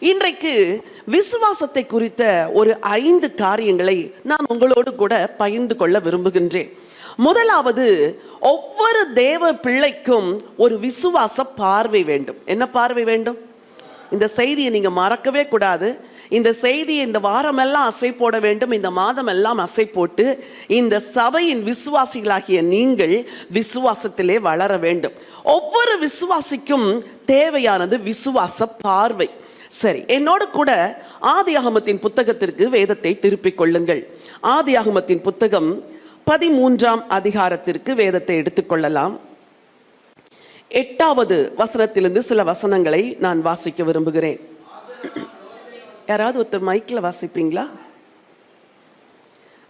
இன்றைக்கு விசுவாசத்தை குறித்த ஒரு ஐந்து காரியங்களை நான் உங்களோடு கூட பகிர்ந்து கொள்ள விரும்புகின்றேன். முதலாவது ஒவ்வொரு தேவ பிள்ளைக்கும் ஒரு விசுவாச பார்வை வேண்டும். என்ன பார்வை வேண்டும்? இந்த செய்தியை நீங்க மறக்கவே கூடாது. இந்த செய்தியை இந்த வாரமெல்லாம் அசை போட வேண்டும். இந்த மாதம் எல்லாம் அசை போட்டு இந்த சபையின் விசுவாசிகளாகிய நீங்கள் விசுவாசத்திலே வளர வேண்டும். ஒவ்வொரு விசுவாசிக்கும் தேவையானது விசுவாச பார்வை. சரி என்னோடு கூட ஆதி அகமத்தின் புத்தகத்திற்கு வேதத்தை திருப்பிக் கொள்ளுங்கள். ஆதி அகமத்தின் புத்தகம் பதிமூன்றாம் அதிகாரத்திற்கு வேதத்தை எடுத்துக்கொள்ளலாம் எட்டாவது வசனத்திலிருந்து சில வசனங்களை நான் வாசிக்க விரும்புகிறேன். யாராவது ஒருத்தர் மைக்கில் வாசிப்பீங்களா?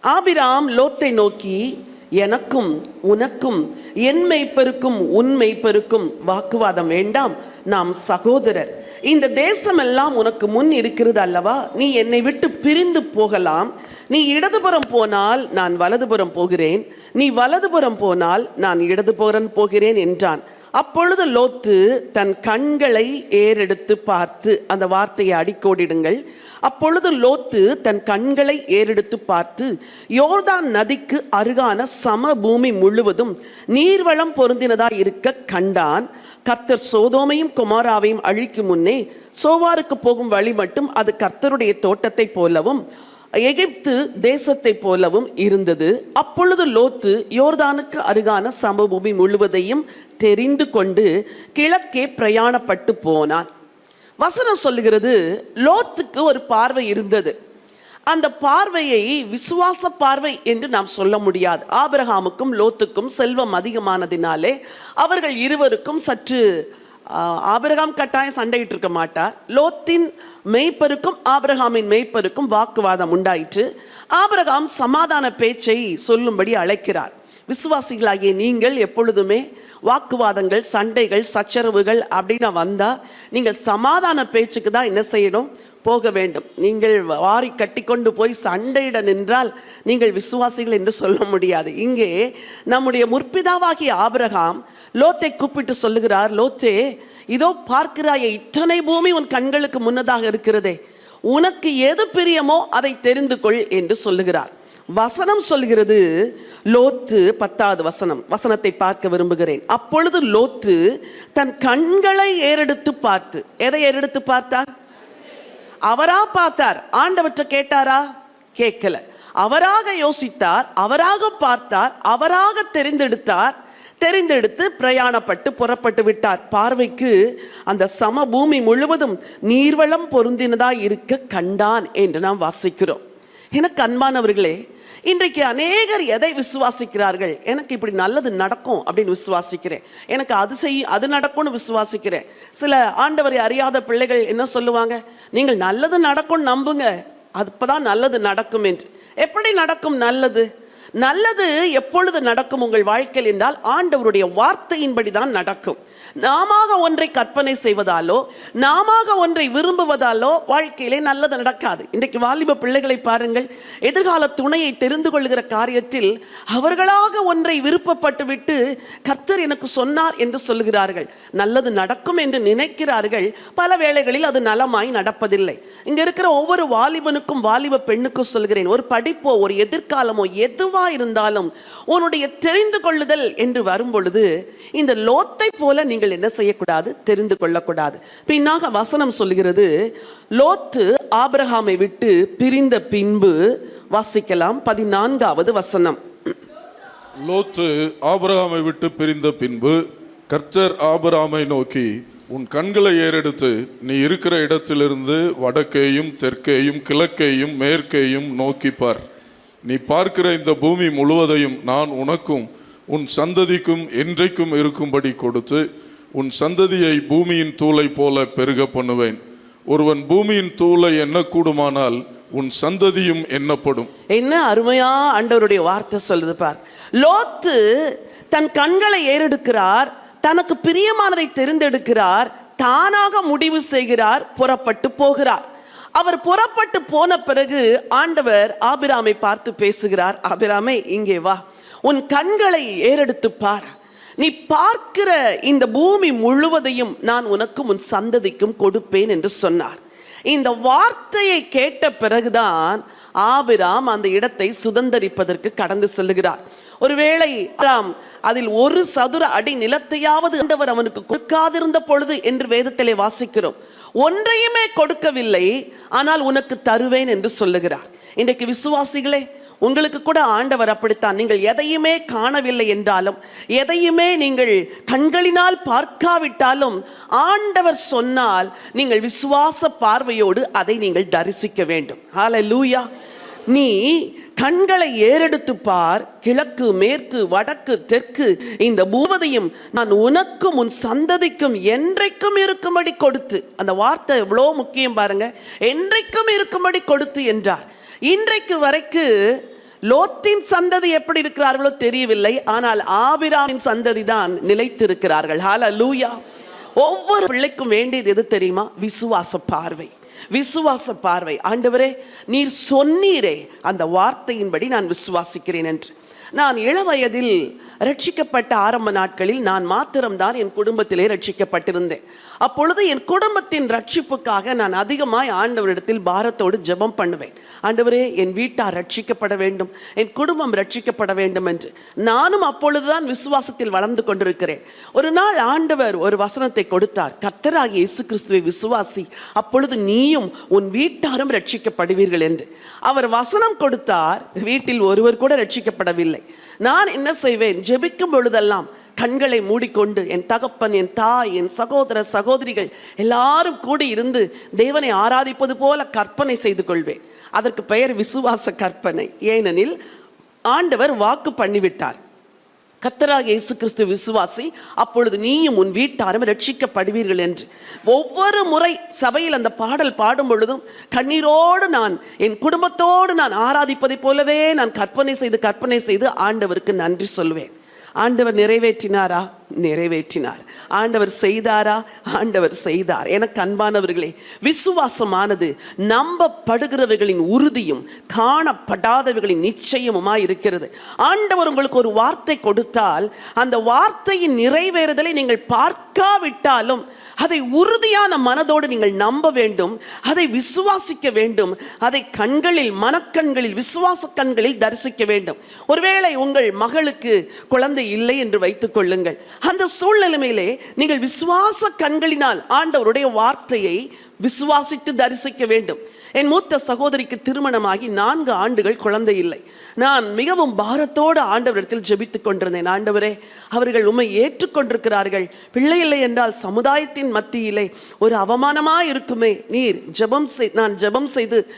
ஆபிராம் லோத்தை நோக்கி எனக்கும் உனக்கும் என் மெய்ப்பருக்கும் உன் மெய்ப்பருக்கும் வாக்குவாதம் வேண்டாம். நாம் சகோதரர். இந்த தேசமெல்லாம் உனக்கு முன் இருக்கிறது அல்லவா? நீ என்னை விட்டு பிரிந்து போகலாம். நீ இடதுபுறம் போனால் நான் வலதுபுறம் போகிறேன். நீ வலதுபுறம் போனால் நான் இடதுபுறம் போகிறேன் என்றான். அப்பொழுது லோத்து தன் கண்களை ஏறெடுத்து பார்த்து அந்த வார்த்தையை அடிக்கோடிடுங்கள். அப்பொழுது லோத்து தன் கண்களை ஏறெடுத்து பார்த்து யோர்தான் நதிக்கு அருகான சம பூமி முழுவதும் நீர்வளம் பொருந்தினதாய் இருக்க கண்டான். கர்த்தர் சோதோமையும் குமாராவையும் அழிக்கும் முன்னே சோவாருக்கு போகும் வழி மட்டும் அது கர்த்தருடைய தோட்டத்தை போலவும் எகிப்து தேசத்தை போலவும் இருந்தது. அப்பொழுது லோத்து யோர்தானுக்கு அருகான சமபூமி முழுவதையும் தெரிந்து கொண்டு கிழக்கே பிரயாணப்பட்டு போனான். வசனம் சொல்லுகிறது லோத்துக்கு ஒரு பார்வை இருந்தது. அந்த பார்வையை விசுவாச பார்வை என்று நாம் சொல்ல முடியாது. ஆபிரகாமுக்கும் லோத்துக்கும் செல்வம் அதிகமானதினாலே அவர்கள் இருவருக்கும் சற்று ஆபிரகாம் கட்டாயம் சண்டையிட்டு இருக்க மாட்டார். லோத்தின் மெய்ப்பருக்கும் ஆபிரகாமின் மெய்ப்பருக்கும் வாக்குவாதம் உண்டாயிற்று. ஆபிரகாம் சமாதான பேச்சை சொல்லும்படி அழைக்கிறார். விசுவாசிகளாகிய நீங்கள் எப்பொழுதுமே வாக்குவாதங்கள் சண்டைகள் சச்சரவுகள் அப்படின்னு வந்தால் நீங்கள் சமாதான பேச்சுக்கு தான் என்ன செய்யணும்? போக வேண்டும். நீங்கள் வாரி கட்டி கொண்டு போய் சண்டையிட நின்றால் நீங்கள் விசுவாசிகள் என்று சொல்ல முடியாது. இங்கே நம்முடைய முற்பிதாவாகிய ஆபிரகாம் லோத்தை கூப்பிட்டு சொல்லுகிறார் லோத்தே இதோ பார்க்கிறாய இத்தனை பூமி உன் கண்களுக்கு முன்னதாக இருக்கிறதே. உனக்கு எது பிரியமோ அதை தெரிந்து கொள் என்று சொல்லுகிறார். வசனம் சொல்கிறது லோத்து பத்தாவது வசனம் வசனத்தை பார்க்க விரும்புகிறேன். அப்பொழுது லோத்து தன் கண்களை ஏறெடுத்து பார்த்து எதை ஏறெடுத்து பார்த்தார்? அவரா பார்த்தார். ஆண்டவற்றை கேட்டாரா? கேட்கல. அவராக யோசித்தார் அவராக பார்த்தார் அவராக தெரிந்தெடுத்தார். தெரிந்தெடுத்து பிரயாணப்பட்டு புறப்பட்டு விட்டார். பார்வைக்கு அந்த சமபூமி முழுவதும் நீர்வளம் பொருந்தினதா இருக்க கண்டான் என்று நாம் வாசிக்கிறோம். எனக்கு அன்பானவர்களே இன்றைக்கு அநேகர் எதை விசுவாசிக்கிறார்கள்? எனக்கு இப்படி நல்லது நடக்கும் அப்படின்னு விசுவாசிக்கிறேன். எனக்கு அது செய் அது நடக்கும்னு விசுவாசிக்கிறேன். சில ஆண்டவரை அறியாத பிள்ளைகள் என்ன சொல்லுவாங்க? நீங்கள் நல்லது நடக்கும்னு நம்புங்க. அப்போதான் நல்லது நடக்கும் என்று. எப்படி நடக்கும் நல்லது? நல்லது எப்பொழுது நடக்கும் உங்கள் வாழ்க்கையில் என்றால் ஆண்டவருடைய வார்த்தையின்படி தான் நடக்கும். நாம ஒன்றை கற்பனை செய்வதாலோ நாம ஒன்றை விரும்புவதாலோ வாழ்க்கையிலே நல்லது நடக்காது. இன்றைக்கு வாலிப பிள்ளைகளை பாருங்கள் எதிர்கால துணையை தெரிந்து கொள்கிற காரியத்தில் அவர்களாக ஒன்றை விருப்பப்பட்டு விட்டு கர்த்தர் எனக்கு சொன்னார் என்று சொல்லுகிறார்கள். நல்லது நடக்கும் என்று நினைக்கிறார்கள். பல வேளைகளில் அது நலமாய் நடப்பதில்லை. இங்க இருக்கிற ஒவ்வொரு வாலிபனுக்கும் வாலிப பெண்ணுக்கும் சொல்கிறேன் ஒரு படிப்போ ஒரு எதிர்காலமோ எதுவா இருந்தாலும் உன்னுடைய தெரிந்து கொள்ளுதல் என்று வரும் பொழுது இந்த லோத்தை போல நீங்கள் என்ன செய்யக்கூடாது? தெரிந்து கொள்ளக்கூடாது. பின்னாக வசனம் சொல்கிறது லோத்து ஆபிரஹாமை விட்டு பிரிந்த பின்பு வாசிக்கலாம் பதினான்காவது வசனம். லோத்து ஆபிரகாமை விட்டு பிரிந்த பின்பு கர்த்தர் ஆபிரகாமை நோக்கி உன் கண்களை ஏறெடுத்து நீ இருக்கிற இடத்திலிருந்து வடக்கேயும் தெற்கேயும் கிழக்கேயும் மேற்கேயும் நோக்கி பார். நீ பார்க்கிற இந்த பூமி முழுவதையும் நான் உனக்கும் உன் சந்ததிக்கும் என்றைக்கும் இருக்கும்படி கொடுத்து உன் சந்ததியை பூமியின் தூளை போல பெருக பண்ணுவேன். ஒருவன் பூமியின் தூளை எண்ணக்கூடுமானால் உன் சந்ததியும் எண்ணப்படும். என்ன அருமையா ஆண்டவருடைய வார்த்தை சொல்லுது பார். லோத்து தன் கண்களை ஏறெடுக்கிறார் தனக்கு பிரியமானதை தெரிந்தெடுக்கிறார் தானாக முடிவு செய்கிறார் புறப்பட்டு போகிறார். அவர் புறப்பட்டு போன பிறகு ஆண்டவர் ஆபிராமை பார்த்து பேசுகிறார் ஆபிராமை இங்கே வா. உன் கண்களை ஏறெடுத்து பார். நீ பார்க்கிற இந்த பூமி முழுவதையும் நான் உனக்கும் உன் சந்ததிக்கும் கொடுப்பேன் என்று சொன்னார். இந்த வார்த்தையை கேட்ட பிறகுதான் ஆபிராம் அந்த இடத்தை சுதந்தரிப்பதற்கு கடந்து செல்லுகிறார். ஒருவேளை ஆபிராம் அதில் ஒரு சதுர அடி நிலத்தையாவது ஆண்டவர் அவனுக்கு கொடுக்காதிருந்த பொழுது என்று வேதத்திலே வாசிக்கிறோம். ஒன்றையுமே கொடுக்கவில்லை ஆனால் உனக்கு தருவேன் என்று சொல்லுகிறார். இன்றைக்கு விசுவாசிகளே உங்களுக்கு கூட ஆண்டவர் அப்படித்தான். நீங்கள் எதையுமே காணவில்லை என்றாலும் எதையுமே நீங்கள் கண்களினால் பார்க்காவிட்டாலும் ஆண்டவர் சொன்னால் நீங்கள் விசுவாச பார்வையோடு அதை நீங்கள் தரிசிக்க வேண்டும். ஹalleluya நீ கண்களை ஏறெடுத்து பார். கிழக்கு மேற்கு வடக்கு தெற்கு இந்த பூவதையும் நான் உனக்கும் உன் சந்ததிக்கும் என்றைக்கும் இருக்கும்படி கொடுத்து அந்த வார்த்தை எவ்வளோ முக்கியம் பாருங்க. என்றைக்கும் இருக்கும்படி கொடுத்து என்றார். இன்றைக்கு வரைக்கு லோத்தின் சந்ததி எப்படி இருக்கிறார்களோ தெரியவில்லை ஆனால் ஆபிராமின் சந்ததி தான் நிலைத்திருக்கிறார்கள். லூயா ஒவ்வொரு பிள்ளைக்கும் வேண்டியது எது தெரியுமா? விசுவாச பார்வை. விசுவாச பார்வை. ஆண்டவரே நீர் சொன்னீரே. அந்த வார்த்தையின்படி நான் விசுவாசிக்கிறேன் என்று. நான் இளவயதில் ரட்சிக்கப்பட்ட ஆரம்ப நாட்களில் நான் மாத்திரம்தான் என் குடும்பத்திலே ரட்சிக்கப்பட்டிருந்தேன். அப்பொழுது என் குடும்பத்தின் ரட்சிப்புக்காக நான் அதிகமாய் ஆண்டவரிடத்தில் பாரத்தோடு ஜெபம் பண்ணுவேன். ஆண்டவரே என் வீட்டார் ரட்சிக்கப்பட வேண்டும் என் குடும்பம் ரட்சிக்கப்பட வேண்டும் என்று நானும் அப்பொழுதுதான் விசுவாசத்தில் வளர்ந்து கொண்டிருக்கிறேன். ஒரு நாள் ஆண்டவர் ஒரு வசனத்தை கொடுத்தார். கத்தராகி இயேசு கிறிஸ்துவை விசுவாசி அப்பொழுது நீயும் உன் வீட்டாரும் ரட்சிக்கப்படுவீர்கள் என்று. அவர் வசனம் கொடுத்தார். வீட்டில் ஒருவர் கூட ரட்சிக்கப்படவில்லை. நான் என்ன செய்வேன்? ஜெபிக்கும் பொழுதெல்லாம் கண்களை மூடிக்கொண்டு என் தகப்பன் என் தாய் என் சகோதர சகோதரிகள் எல்லாரும் கூடி இருந்து தேவனை ஆராதிப்பது போல கற்பனை செய்து கொள்வேன். அதற்கு பெயர் விசுவாச கற்பனை. ஏனெனில் ஆண்டவர் வாக்கு பண்ணிவிட்டார். கத்தராக இயேசு கிறிஸ்து விசுவாசி அப்பொழுது நீயும் உன் வீட்டாரும் ரட்சிக்கப்படுவீர்கள் என்று. ஒவ்வொரு முறை சபையில் அந்த பாடல் பாடும் பொழுதும் கண்ணீரோடு நான் என் குடும்பத்தோடு நான் ஆராதிப்பதைப் போலவே நான் கற்பனை செய்து கற்பனை செய்து ஆண்டவருக்கு நன்றி சொல்வேன். ஆண்டவர் நிறைவேற்றினாரா? நிறைவேற்றினார். ஆண்டவர் செய்தாரா? ஆண்டவர் செய்தார். எனக்கு அன்பானவர்களே விசுவாசமானது நம்பப்படுகிறவர்களின் உறுதியும் காணப்படாதவர்களின் நிச்சயமுமாய் இருக்கிறது. ஆண்டவர் உங்களுக்கு ஒரு வார்த்தை கொடுத்தால் அந்த வார்த்தையின் நிறைவேறுதலை நீங்கள் பார்க்காவிட்டாலும் அதை உறுதியான மனதோடு நீங்கள் நம்ப வேண்டும் அதை விசுவாசிக்க வேண்டும் அதை கண்களில் மனக்கண்களில் விசுவாச கண்களில் தரிசிக்க வேண்டும். ஒருவேளை உங்கள் மகளுக்கு குழந்தை இல்லை என்று வைத்துக் கொள்ளுங்கள். அந்த சூழ்நிலைமையிலே நீங்கள் விசுவாச கண்களினால் ஆண்டவருடைய வார்த்தையை விசுவாசித்து தரிசிக்க வேண்டும். என் மூத்த சகோதரிக்கு திருமணமாகி நான்கு ஆண்டுகள் குழந்தை இல்லை. நான் மிகவும் பாரத்தோடு ஆண்டவரிடத்தில் ஜெபித்துக் கொண்டிருந்தேன். ஆண்டவரே அவர்கள் உம்மை ஏற்றுக்கொண்டிருக்கிறார்கள். பிள்ளை இல்லை என்றால் சமுதாயத்தின் மத்தியிலே ஒரு அவமானமாக இருக்குமே நீர் ஜெபம் செய் நான் ஜெபம் செய்து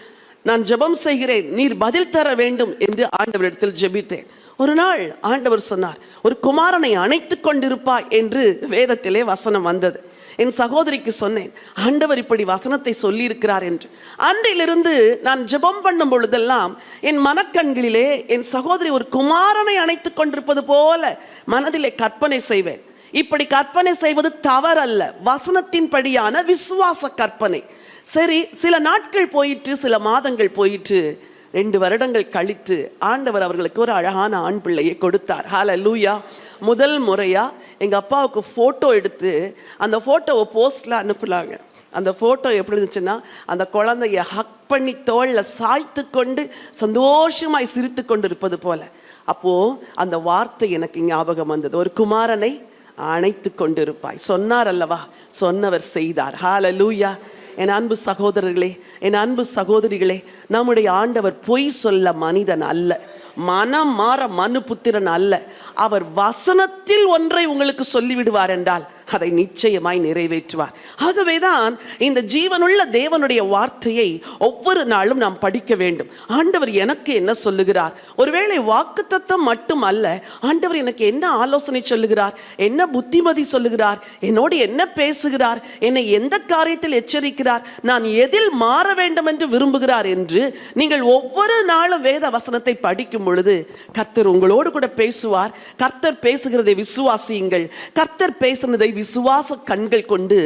நான் ஜெபம் செய்கிறேன் நீர் பதில் தர வேண்டும் என்று ஆண்டவரிடத்தில் ஜெபித்தேன். ஒரு நாள் ஆண்டவர் சொன்னார் ஒரு குமாரனை அணைத்து கொண்டிருப்பாய் என்று வேதத்திலே வசனம் வந்தது. என் சகோதரிக்கு சொன்னேன் ஆண்டவர் இப்படி வசனத்தை சொல்லியிருக்கிறார் என்று. அன்றிலிருந்து நான் ஜெபம் பண்ணும் பொழுதெல்லாம் என் மனக்கண்களிலே என் சகோதரி ஒரு குமாரனை அணைத்துக் கொண்டிருப்பது போல மனதிலே கற்பனை செய்வேன். இப்படி கற்பனை செய்வது தவறல்ல வசனத்தின்படியான விசுவாச கற்பனை. சரி சில நாட்கள் போயிட்டு சில மாதங்கள் போயிட்டு ரெண்டு வருடங்கள் கழித்து ஆண்டவர் அவர்களுக்கு ஒரு அழகான ஆண் பிள்ளையை கொடுத்தார். ஹால லூயா முதல் முறையா எங்க அப்பாவுக்கு ஃபோட்டோ எடுத்து அந்த ஃபோட்டோவை போஸ்டில் அனுப்புனாங்க. அந்த ஃபோட்டோ எப்படி இருந்துச்சுன்னா அந்த குழந்தைய ஹக் பண்ணி தோளில் சாய்த்து கொண்டு சந்தோஷமாய் சிரித்து கொண்டு இருப்பது போல. அப்போது அந்த வார்த்தை எனக்கு ஞாபகம் வந்தது. ஒரு குமாரனை அணைத்து கொண்டிருப்பாய். சொன்னார் அல்லவா? சொன்னவர் செய்தார். ஹால லூயா என் அன்பு சகோதரர்களே என் அன்பு சகோதரிகளே நம்முடைய ஆண்டவர் பொய் சொல்ல மனிதன் அல்ல. மனம் மாற மனு புத்திரன் அல்ல. அவர் வசனத்தில் ஒன்றை உங்களுக்கு சொல்லிவிடுவார் என்றால் அதை நிச்சயமாய் நிறைவேற்றுவார். ஆகவேதான் இந்த ஜீவனுள்ள தேவனுடைய வார்த்தையை ஒவ்வொரு நாளும் நாம் படிக்க வேண்டும். ஆண்டவர் எனக்கு என்ன சொல்லுகிறார்? ஒருவேளை வாக்குத்தத்தம் மட்டும் அல்ல ஆண்டவர் எனக்கு என்ன ஆலோசனை சொல்லுகிறார்? என்ன புத்திமதி சொல்லுகிறார்? என்னோடு என்ன பேசுகிறார்? என்னை எந்த காரியத்தில் எச்சரிக்கிறார்? நான் எதில் மாற வேண்டும் என்று விரும்புகிறார் என்று நீங்கள் ஒவ்வொரு நாளும் வேத வசனத்தை படிக்கும் பொழுது கர்த்தர் உங்களோடு கூட பேசுவார். கர்த்தர் பேசுகிறதை விசுவாசியுங்கள். கர்த்தர் பேசுனதை விசுவாச கண்கள் கொண்டு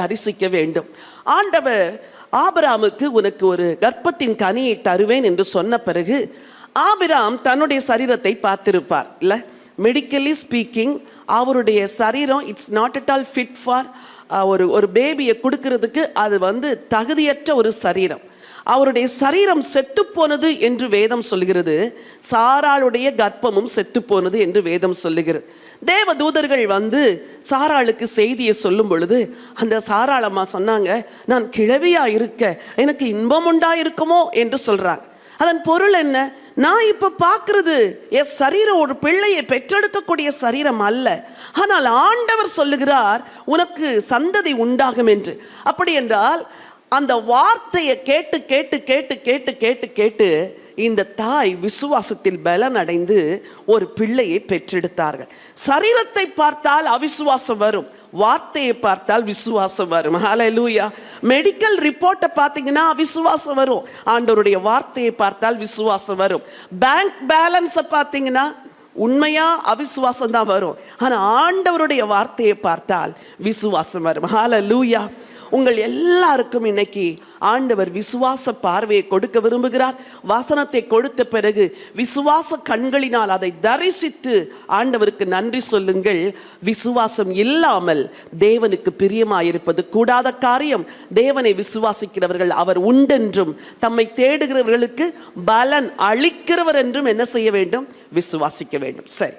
தரிசிக்க வேண்டும். ஆண்டவர் ஆபிராமுக்கு உனக்கு ஒரு கர்ப்பத்தின் கனியை தருவேன் என்று சொன்ன பிறகு ஆபிராம் தன்னுடைய சரீரத்தை பார்த்திருப்பார். இல்ல மெடிக்கலி ஸ்பீக்கிங் அவருடைய சரீரம் it's not at all fit for ஒரு ஒரு பேபியை கொடுக்கறதுக்கு அது வந்து தகுதியற்ற ஒரு சரீரம். அவருடைய சரீரம் செத்துப்போனது என்று வேதம் சொல்லுகிறது. சாராளுடைய கர்ப்பமும் செத்துப்போனது என்று வேதம் சொல்லுகிறது. தேவ தூதர்கள் வந்து சாராளுக்கு செய்தியை சொல்லும் பொழுது அந்த சாராளம்மா சொன்னாங்க நான் கிழவியா இருக்க எனக்கு இன்பம் உண்டா இருக்குமோ என்று சொல்றாங்க. அதன் பொருள் என்ன? நான் இப்ப பார்க்கறது என் சரீரம் ஒரு பிள்ளையை பெற்றெடுக்கக்கூடிய சரீரம் அல்ல. ஆனால் ஆண்டவர் சொல்லுகிறார் உனக்கு சந்ததி உண்டாகும் என்று. அப்படி என்றால் அந்த வார்த்தையை கேட்டு கேட்டு கேட்டு கேட்டு கேட்டு கேட்டு இந்த தாய் விசுவாசத்தில் பலன் அடைந்து ஒரு பிள்ளையை பெற்றெடுத்தார்கள். சரீரத்தை பார்த்தால் அவிசுவாசம் வரும். வார்த்தையை பார்த்தால் விசுவாசம் வரும். ஹலலூயா மெடிக்கல் ரிப்போர்ட்டை பார்த்தீங்கன்னா அவிசுவாசம் வரும். ஆண்டவருடைய வார்த்தையை பார்த்தால் விசுவாசம் வரும். பேங்க் பேலன்ஸை பார்த்தீங்கன்னா உண்மையா அவிசுவாசம் தான் வரும். ஆனா ஆண்டவருடைய வார்த்தையை பார்த்தால் விசுவாசம் வரும். ஹalleluya உங்கள் எல்லாருக்கும் இன்னைக்கு ஆண்டவர் விசுவாச பார்வையை கொடுக்க விரும்புகிறார். வசனத்தை கொடுத்த பிறகு விசுவாச கண்களினால் அதை தரிசித்து ஆண்டவருக்கு நன்றி சொல்லுங்கள். விசுவாசம் இல்லாமல் தேவனுக்கு பிரியமாயிருப்பது கூடாத காரியம். தேவனை விசுவாசிக்கிறவர்கள் அவர் உண்டென்றும் தம்மை தேடுகிறவர்களுக்கு பலன் அளிக்கிறவர் என்றும் என்ன செய்ய வேண்டும்? விசுவாசிக்க வேண்டும். சரி.